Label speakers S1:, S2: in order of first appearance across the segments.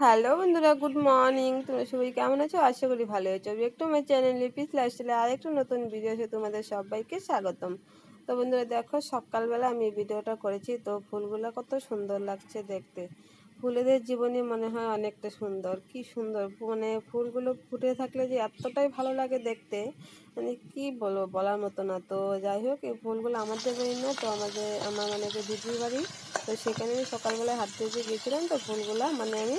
S1: Hello বন্ধুরা, good morning. তোমরা সবাই কেমন আছো? আশা করি ভালো আছো। একটু আমার চ্যানেল লিপিস লাইফস্টাইলে আর একটু নতুন ভিডিও আছে তোমাদের সবাইকে স্বাগতম। তো বন্ধুরা, দেখো সকালবেলা আমি ভিডিওটা করেছি, তো ফুলগুলো কত সুন্দর লাগছে দেখতে। ফুলেদের জীবনে মনে হয় অনেকটা সুন্দর। কি সুন্দর মানে ফুলগুলো ফুটে থাকলে যে এতটাই ভালো লাগে দেখতে। মানে কি বলব বলার মতো না। তো যাই হোক, এই ফুলগুলো আমাদের বাড়ি না, তো আমাদের, আমার মানে যে দিদির বাড়ি, তো সেখানে আমি সকালবেলায় হাঁটতে যেতে গেছিলাম তো ফুলগুলো মানে আমি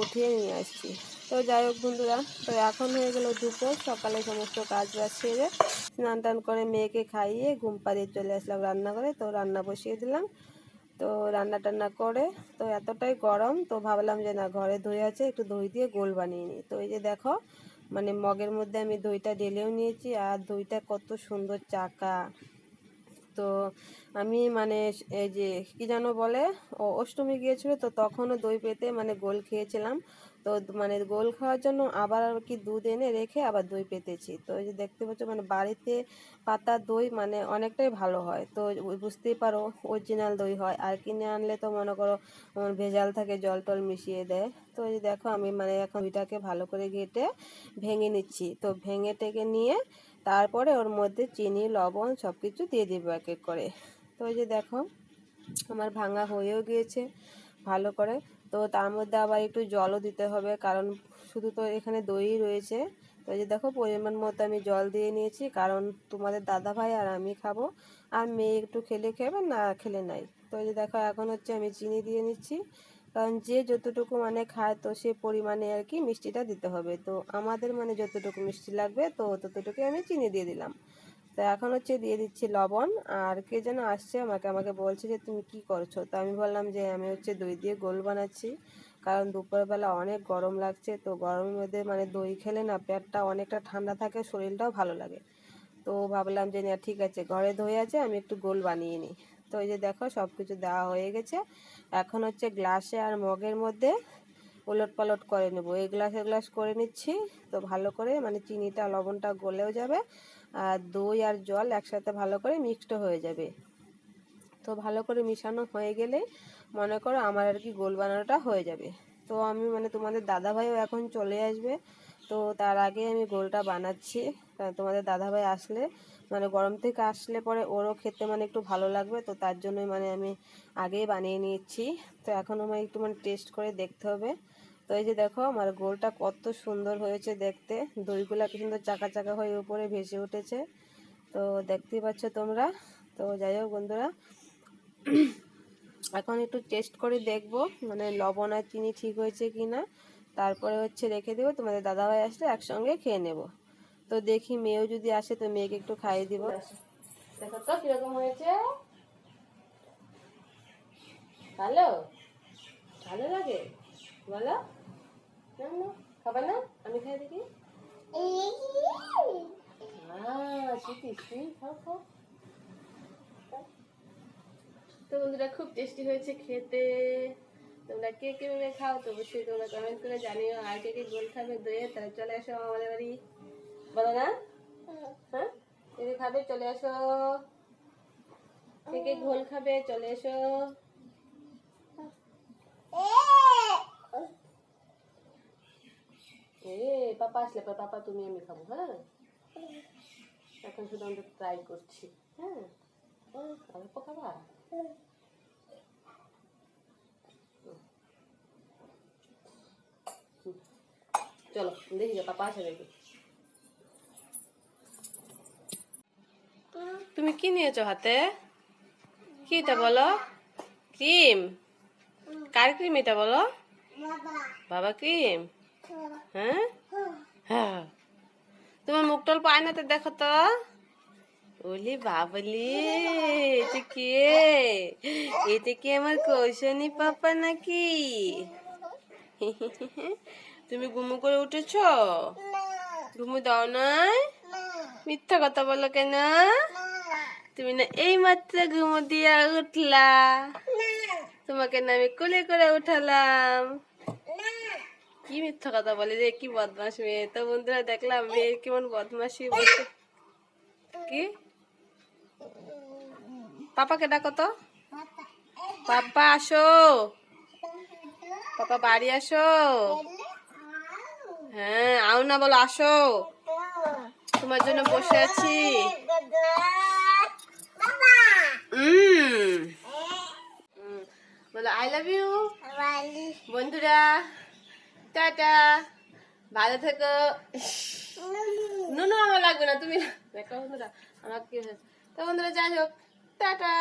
S1: উঠিয়ে নিয়ে আসছি। তো যাই হোক বন্ধুরা, তো এখন হয়ে গেল দুপুর, সকালে সমস্ত কাজ বাজ সেরে স্নান টান করে মেয়েকে খাইয়ে ঘুম পাড়িয়ে চলে আসলাম রান্না করে তো রান্না বসিয়ে দিলাম। তো রান্না টান্না করে, তো এতটাই গরম, তো ভাবলাম যে না, ঘরে দই আছে, একটু দই দিয়ে গোল বানিয়ে নিই। তো এই যে দেখো মানে মগের মধ্যে আমি দইটা ঢেলেও নিয়েছি, আর দইটা কত সুন্দর চাকা। তো আমি মানে এই যে, কি যেন বলে, অষ্টমী গিয়েছিল, তো তখনও দই পেতে মানে গোল খেয়েছিলাম। তো মানে গোল খাওয়ার জন্য আবার আর কি দুধ এনে রেখে আবার দই পেতেছি। তো এই যে দেখতে পাচ্ছ মানে বাড়িতে পাতা দই মানে অনেকটাই ভালো হয়। তো বুঝতেই পারো অরিজিনাল দই হয়। আর কিনে আনলে তো মনে করো ভেজাল থাকে, জল টল মিশিয়ে দেয়। তো এই দেখো আমি মানে এখন দইটাকে ভালো করে ঘেটে ভেঙে নিচ্ছি। তো ভেঙে টেকে নিয়ে তারপরে ওর মধ্যে চিনি, লবণ সব কিছু দিয়ে দিব এক এক করে। তো এই যে দেখো আমার ভাঙা হয়েও গিয়েছে ভালো করে। তো তার মধ্যে আবার একটু জলও দিতে হবে, কারণ শুধু তো এখানে দই রয়েছে। তো এই যে দেখো, পরিমাণ মতো আমি জল দিয়ে নিয়েছি, কারণ তোমাদের দাদা ভাই আর আমি খাব। আর মেয়ে একটু খেলে খেবে না, খেলে নাই। তো এই যে দেখো, এখন হচ্ছে আমি চিনি দিয়ে নিচ্ছি, কারণ যে যতটুকু মানে খায় তো সে পরিমাণে আর কি মিষ্টিটা দিতে হবে। তো আমাদের মানে যতটুকু মিষ্টি লাগবে, তো ততটুকু আমি চিনি দিয়ে দিলাম। তো এখন হচ্ছে দিয়ে দিচ্ছি লবণ, আর কে যেন আসছে আমাকে আমাকে বলছে যে তুমি কি করছ? তো আমি বললাম যে আমি হচ্ছে দই দিয়ে গোল বানাচ্ছি, কারণ দুপুরবেলা অনেক গরম লাগছে, তো গরমের মধ্যে মানে দই খেলে না পেটটা অনেকটা ঠান্ডা থাকে, শরীরটাও ভালো লাগে। তো ভাবলাম যে না, ঠিক আছে, ঘরে দই আছে, আমি একটু গোল বানিয়ে নিই। তো এই যে দেখো সব কিছু দেওয়া হয়ে গেছে। এখন হচ্ছে গ্লাসে আর মগের মধ্যে উলট পালট করে নেব। এই গ্লাসে গ্লাস করে নিচ্ছি, তো ভালো করে মানে চিনিটা, লবণটা গলেও যাবে। আর দই আর জল একসাথে ভালো করে মিক্সড হয়ে যাবে। তো ভালো করে মিশানো হয়ে গেলে মনে করো আমার আর কি গোল বানানোটা হয়ে যাবে। তো আমি মানে তোমাদের দাদাভাইও এখন চলে আসবে। তো তার আগে আমি গোলটা বানাচ্ছি। তোমাদের দাদাভাই আসলে মানে গরম থেকে আসলে পরে ওরও খেতে মানে একটু ভালো লাগবে। তো তার জন্যই মানে আমি আগেই বানিয়ে নিয়েছি। তো এখন আমার একটু মানে টেস্ট করে দেখতে হবে। তো এই যে দেখো, আমার গোলটা কত সুন্দর হয়েছে দেখতে। দইগুলা কি সুন্দর চাকা চাকা হয়ে উপরে ভেসে উঠেছে। তো দেখতেই পাচ্ছ তোমরা। তো যাই হোক বন্ধুরা, এখন একটু টেস্ট করে দেখব মানে লবণ আর চিনি ঠিক হয়েছে কি না তারপরে হচ্ছে রেখে দেবো, তোমাদের দাদাভাই আসলে একসঙ্গে খেয়ে নেব। তো দেখি মেয়েও যদি আসে তো মেয়েকে একটু খাইয়ে দিব। দেখো তো কীরকম হয়েছে। ভালো? ভালো লাগে? বলো। না না খাবে না আমি খাই দেখি। খাও। তো বন্ধুরা, খুব টেস্টি হয়েছে খেতে। তোমরা কে কে ভাবে খাও তো অবশ্যই তোমরা কমেন্ট করে জানিও। আর কে কে গোল খাবে দইয়ে, তাহলে চলে আসো আমাদের বাড়ি। বলো না? হ্যাঁ? খাবে, চলে আসো। কে কে ঘোল খাবে, চলে এসো। পাপা আসলে পাপা তুমি আমি খাব হ্যাঁ? এখন শুধু আমরা ট্রাই করছি হ্যাঁ? অল্প খাবা চলো, দেখি পাপা আসে দেখি তুমি কি নিয়েছো হাতে? কি এটা বলো? ক্রিম? কার ক্রিম এটা বলো? বাবা ক্রিম? হ্যাঁ? হ্যাঁ। তোমার পায় না তো, দেখো তো। ওলি বাবলি এটা কে? এটা কি আমার কৌশনী পাপা নাকি? তুমি ঘুমু করে উঠেছ? ঘুমু দাও নাই মিথ্যা কথা বলো কেন? তুমি না এই মাত্র ঘুমু দিয়া উঠলা। তোমাকে না আমি কোলে করে উঠালাম। কি মিথ্যা কথা বলে রে? কি বদমাস মেয়ে? তো বন্ধুরা দেখলাম মেয়ে কেমন বদমাসি বলছে। কি? পাপাকে ডাকো তো। পাপা আসো। পাপা বাড়ি আসো। হ্যাঁ আও না বলো আসো। তোমার জন্য বসে আছি। বলো আই লাভ ইউ বন্ধুরা। টাটা। ভালো থেকো। নুনু আমার লাগবে না, তুমি দেখো বন্ধুরা, আমার কি হয়েছে। তো বন্ধুরা, যাই হোক, টাটা।